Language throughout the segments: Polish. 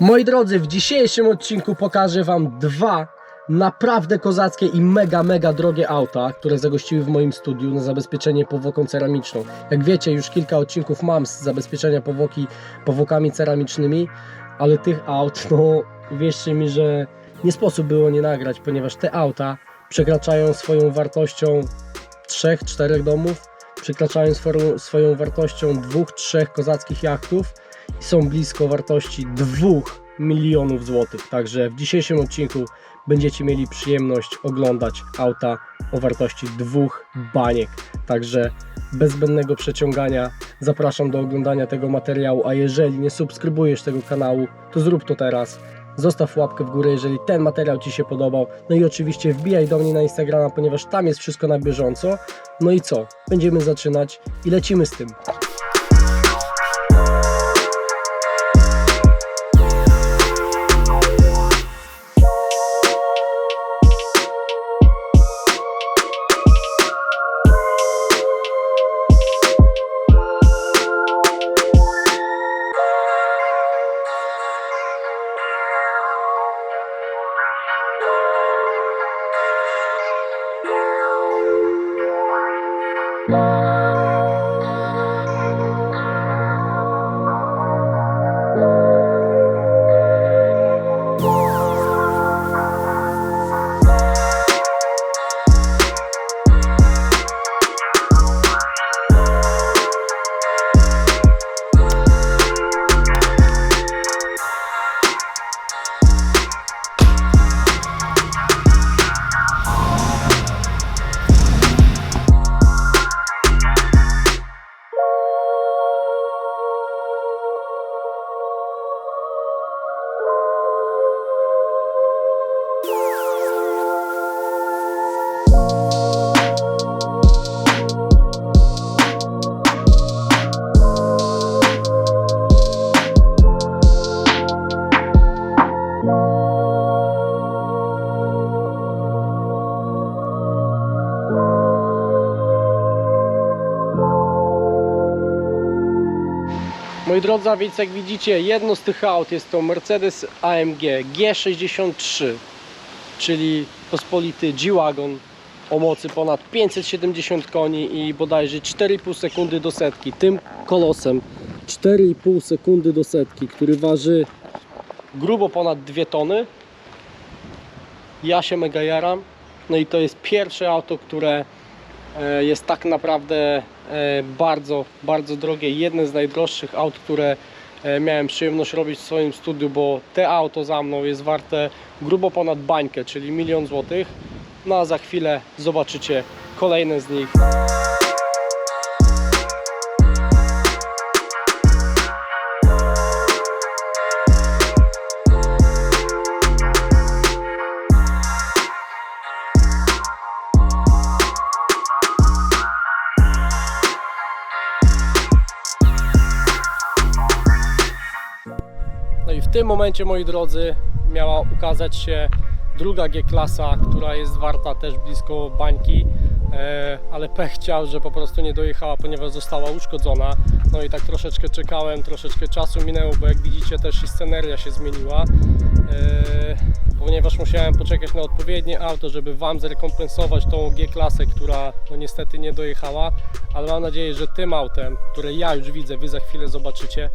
Moi drodzy, w dzisiejszym odcinku pokażę Wam dwa naprawdę kozackie i mega, mega drogie auta, które zagościły w moim studiu na zabezpieczenie powłoką ceramiczną. Jak wiecie, już kilka odcinków mam z zabezpieczenia powłoki powłokami ceramicznymi, ale tych aut, no wierzcie mi, że nie sposób było nie nagrać, ponieważ te auta przekraczają swoją wartością 3-4 domów, przekraczają swoją, swoją wartością dwóch, trzech kozackich jachtów są blisko wartości 2 milionów złotych. Także w dzisiejszym odcinku będziecie mieli przyjemność oglądać auta o wartości dwóch baniek. Także bez zbędnego przeciągania zapraszam do oglądania tego materiału, a jeżeli nie subskrybujesz tego kanału, to zrób to teraz. Zostaw łapkę w górę, jeżeli ten materiał Ci się podobał. No i oczywiście wbijaj do mnie na Instagrama, ponieważ tam jest wszystko na bieżąco. No i co? Będziemy zaczynać i lecimy z tym. Moi drodzy, a więc jak widzicie, jedno z tych aut jest to Mercedes AMG G63, czyli pospolity G-Wagon o mocy ponad 570 koni i bodajże 4,5 sekundy do setki. Tym kolosem 4,5 sekundy do setki, który waży grubo ponad 2 tony. Ja się mega jaram. No i to jest pierwsze auto, które jest tak naprawdę e, bardzo, bardzo drogie. Jedne z najdroższych aut, które e, miałem przyjemność robić w swoim studiu, bo te auto za mną jest warte grubo ponad bańkę, czyli milion złotych. No a za chwilę zobaczycie kolejne z nich. Tym momencie, moi drodzy, miała ukazać się druga G-klasa, która jest warta też blisko bańki, e, ale pech chciał, że po prostu nie dojechała, ponieważ została uszkodzona. No i tak troszeczkę czekałem, troszeczkę czasu minęło, bo jak widzicie też i sceneria się zmieniła. E, ponieważ musiałem poczekać na odpowiednie auto, żeby Wam zrekompensować tą G-klasę, która no niestety nie dojechała, ale mam nadzieję, że tym autem, które ja już widzę, Wy za chwilę zobaczycie,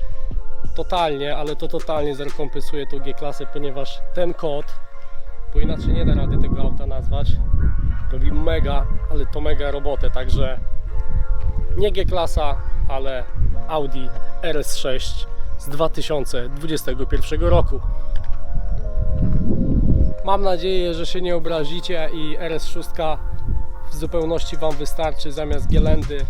totalnie, ale to totalnie zrekompensuje tą G-klasę, ponieważ ten kod, bo inaczej nie da rady tego auta nazwać, robi mega, ale to mega robotę, także nie G-klasa, ale Audi RS6 z 2021 roku. Mam nadzieję, że się nie obrazicie i RS6 w zupełności Wam wystarczy zamiast Gielendy.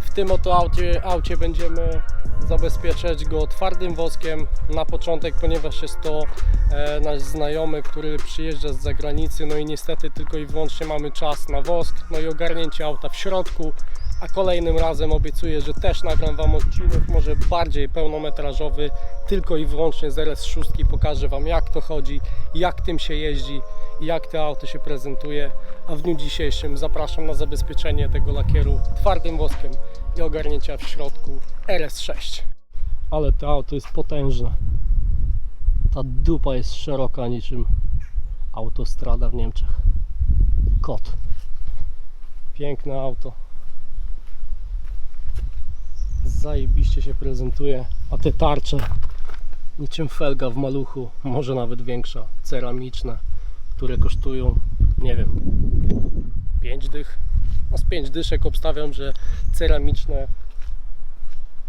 W tym oto aucie, aucie będziemy zabezpieczać go twardym woskiem na początek, ponieważ jest to e, nasz znajomy, który przyjeżdża z zagranicy, no i niestety tylko i wyłącznie mamy czas na wosk, no i ogarnięcie auta w środku, a kolejnym razem obiecuję, że też nagram Wam odcinek, może bardziej pełnometrażowy, tylko i wyłącznie z RS6, pokażę Wam jak to chodzi, jak tym się jeździ, jak to auto się prezentuje, a w dniu dzisiejszym zapraszam na zabezpieczenie tego lakieru twardym woskiem i ogarnięcia w środku RS6. Ale to auto jest potężne. Ta dupa jest szeroka niczym autostrada w Niemczech. Kot. Piękne auto. Zajebiście się prezentuje. A te tarcze niczym felga w maluchu, może nawet większa, ceramiczne, które kosztują, nie wiem, 5 dych. No z 5 dyszek obstawiam, że ceramiczne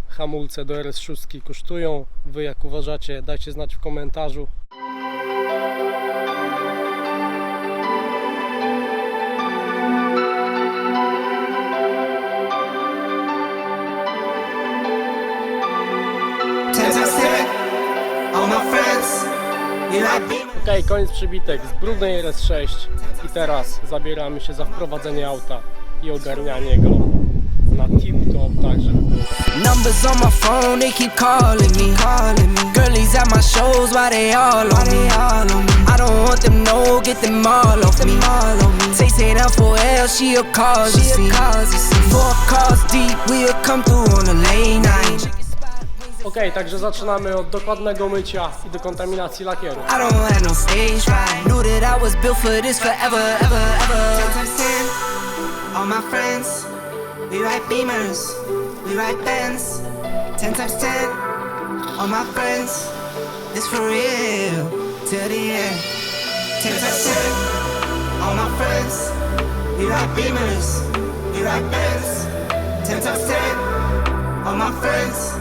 hamulce do RS6 kosztują. Wy jak uważacie, dajcie znać w komentarzu. Ok, koniec przybitek z brudnej RS6 i teraz zabieramy się za wprowadzenie auta i ogarnianie go na tip-top, tak żeby było Numbers on my phone, they keep calling me. Calling me. Girlies at my shows, why they all on me? All on me. I don't want them, no, get them all off me. All on me. Say, say down for L, she a cause. Four cars deep, we'll come through on a late night. Ok, także zaczynamy od dokładnego mycia i dekontaminacji lakieru. I don't have no stage fright. Knew that I was built for this forever, ever, ever. Ten times ten, all my friends, we ride beamers, we ride Benz. Ten times ten, all my friends, this for real, till the end. Ten times ten, all my friends, we ride beamers, we ride Benz. Ten times ten, all my friends,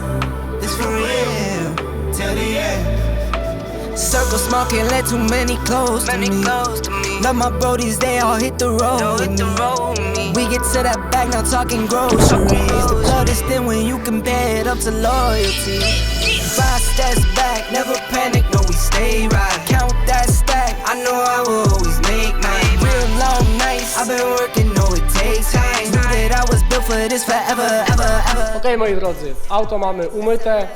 this for real, till the end. Circle small can't let too many close many to me. Love my brodies, they all hit the road. with me. We get to that bag, now talking groceries. The blood is thin when you compare it up to loyalty. Five steps back, never panic, no, we stay right. Count that stack, I know I will always make mine. Real long nights, I've been working, no, it takes time. Knew that I was built for this forever, ever, ever. Ok, moi drodzy, auto mamy umyte,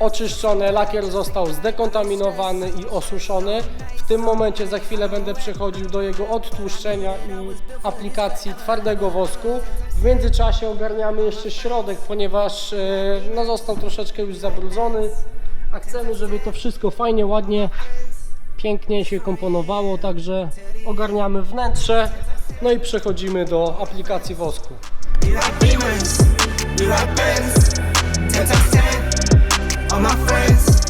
oczyszczone, lakier został zdekontaminowany i osuszony. W tym momencie za chwilę będę przechodził do jego odtłuszczenia i aplikacji twardego wosku. W międzyczasie ogarniamy jeszcze środek, ponieważ e, no, został troszeczkę już zabrudzony, a chcemy, żeby to wszystko fajnie, ładnie, pięknie się komponowało, także ogarniamy wnętrze, no i przechodzimy do aplikacji wosku. We ride beamers, we ride Benz. All my friends,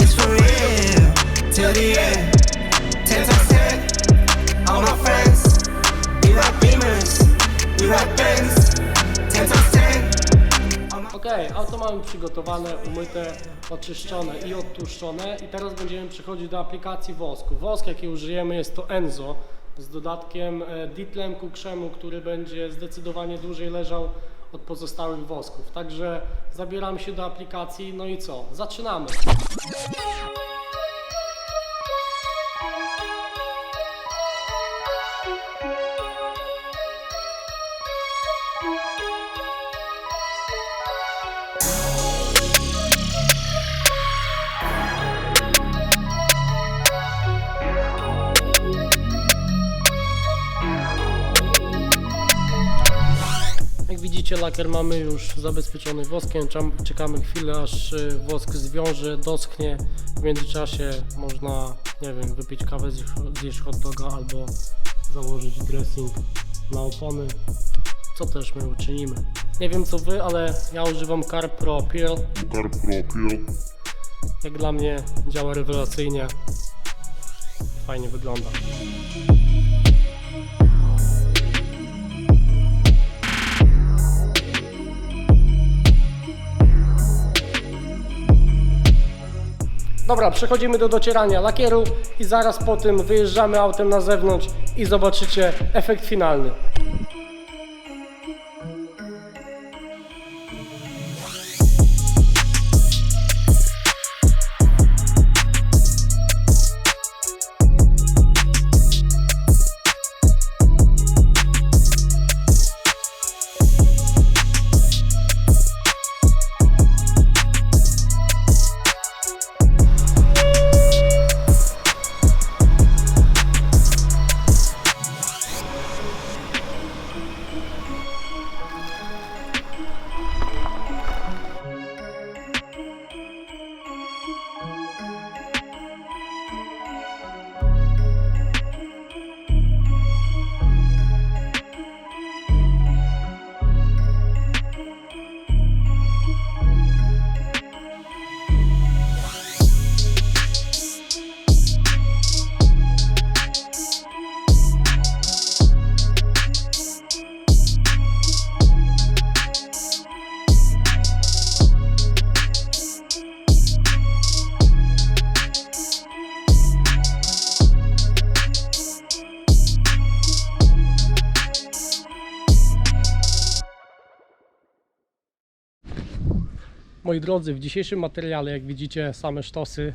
it's for real, till the end. Ten times ten, all my friends, we beamers, we Benz. Ten times ten, all my Ok, auto mamy przygotowane, umyte, oczyszczone i odtłuszczone i teraz będziemy przechodzić do aplikacji wosku. Wosk jaki użyjemy jest to Enzo z dodatkiem e, ditlemku krzemu, który będzie zdecydowanie dłużej leżał od pozostałych wosków. Także zabieramy się do aplikacji, no i co? Zaczynamy! Widzicie lakier mamy już zabezpieczony woskiem, czekamy chwilę aż y, wosk zwiąże, doschnie. W międzyczasie można, nie wiem, wypić kawę, zjeść, hot doga albo założyć dressing na opony, co też my uczynimy. Nie wiem co wy, ale ja używam Car Pro Pearl. Car Pro Jak dla mnie działa rewelacyjnie. Fajnie wygląda. Dobra, przechodzimy do docierania lakieru i zaraz po tym wyjeżdżamy autem na zewnątrz i zobaczycie efekt finalny. Moi drodzy, w dzisiejszym materiale, jak widzicie, same sztosy.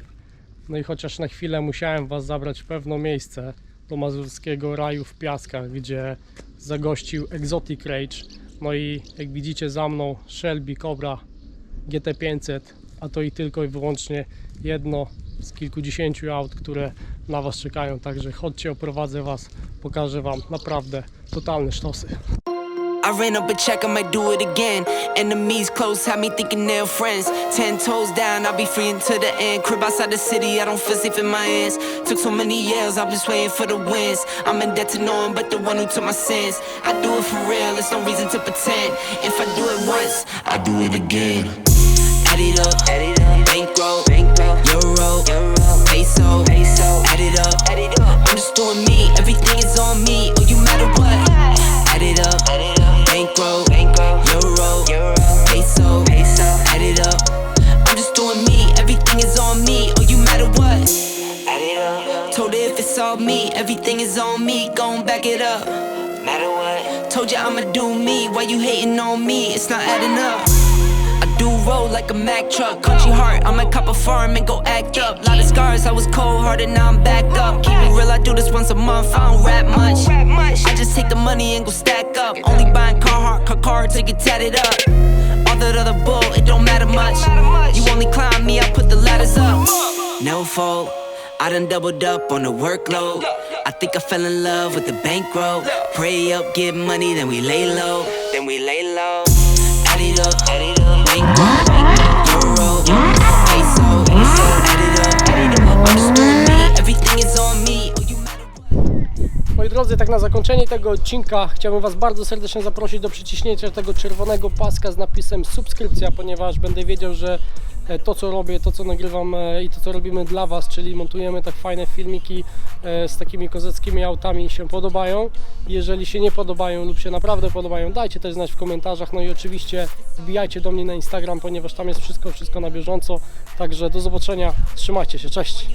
No i chociaż na chwilę musiałem Was zabrać w pewne miejsce do mazurskiego raju w Piaskach, gdzie zagościł Exotic Rage. No i jak widzicie za mną Shelby Cobra GT500, a to i tylko i wyłącznie jedno z kilkudziesięciu aut, które na Was czekają. Także chodźcie, oprowadzę Was, pokażę Wam naprawdę totalne sztosy. I ran up a check, I might do it again. Enemies close, had me thinking they're friends. Ten toes down, I'll be free until the end. Crib outside the city, I don't feel safe in my hands. Took so many years, I'm just waiting for the wins. I'm in debt to no one but the one who took my sins. I do it for real, there's no reason to pretend. If I do it once, I do it again. Add it up, add it up. Bankroll, bankroll. Euro, euro. Peso, peso. Add it up, add it up. I'm just doing me, everything is on me. All me, everything is on me. Gon' back it up. Matter what? Told ya I'ma do me. Why you hating on me? It's not adding up. I do roll like a Mack truck. Country heart, I'm a cop a farm and go act up. Lot of scars, I was cold hearted, now I'm back up. Keep it real, I do this once a month. I don't rap much. I just take the money and go stack up. Only buying Carhartt, car car to get tatted up. All that other bull, it don't matter much. You only climb me, I put the ladders up. No fault. I done doubled up on the workload. I think I fell in love with the bankroll. Pray up, get money, then we lay low. Then we lay low. Add it up, add it up. Bankroll, euro, peso, peso. Add it up, add it up. Doing me, everything is on me. Moi drodzy, tak na zakończenie tego odcinka chciałbym Was bardzo serdecznie zaprosić do przyciśnięcia tego czerwonego paska z napisem subskrypcja, ponieważ będę wiedział, że to co robię, to co nagrywam e, i to co robimy dla Was, czyli montujemy tak fajne filmiki e, z takimi kozackimi autami się podobają. Jeżeli się nie podobają lub się naprawdę podobają, dajcie też znać w komentarzach. No i oczywiście wbijajcie do mnie na Instagram, ponieważ tam jest wszystko, wszystko na bieżąco. Także do zobaczenia, trzymajcie się, cześć!